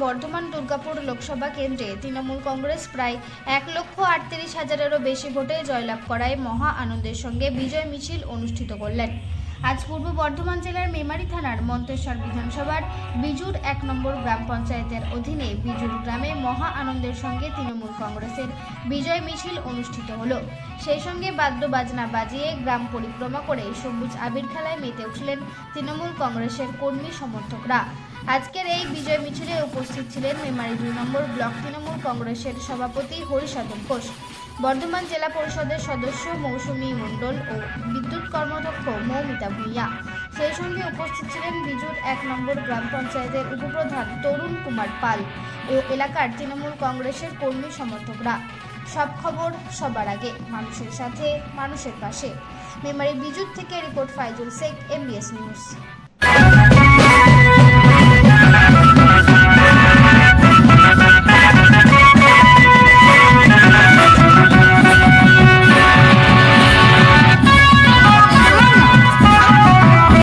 বর্ধমান দুর্গাপুর লোকসভা কেন্দ্রে তৃণমূল কংগ্রেস প্রায় এক লক্ষ আটত্রিশ হাজারেরও বেশি ভোটে জয়লাভ করায় মহা আনন্দের সঙ্গে বিজয় মিছিল অনুষ্ঠিত করলেন। আজ পূর্ব বর্ধমান জেলার মেমারি থানার মন্তেশ্বর বিধানসভার বিজুর এক নম্বর গ্রাম পঞ্চায়েতের অধীনে বিজুর গ্রামে মহা আনন্দের সঙ্গে তৃণমূল কংগ্রেসের বিজয় মিছিল অনুষ্ঠিত হলো। সেই সঙ্গে বাদ্য বাজনা বাজিয়ে গ্রাম পরিক্রমা করে সবুজ আবির খেলায় মেতে উঠলেন তৃণমূল কংগ্রেসের কর্মী সমর্থকরা। আজকের এই বিজয় মিছিলে উপস্থিত ছিলেন মেমারি দুই নম্বর ব্লক তৃণমূল কংগ্রেসের সভাপতি হরিসাধন ঘোষ। বর্ধমান জেলা পরিষদের সদস্য মৌসুমী মণ্ডল ও বিদ্যুৎ কর্মদক্ষ মৌমিতা ভূঁইয়া। সেই সঙ্গে উপস্থিত ছিলেন বিজুর এক নম্বর গ্রাম পঞ্চায়েতের উপপ্রধান তরুণ কুমার পাল ও এলাকার তৃণমূল কংগ্রেসের কর্মী সমর্থকরা। সব খবর সবার আগে, মানুষের সাথে, মানুষের পাশে। মেমারি বিজুর থেকে report Faizul Sheikh, MBS news.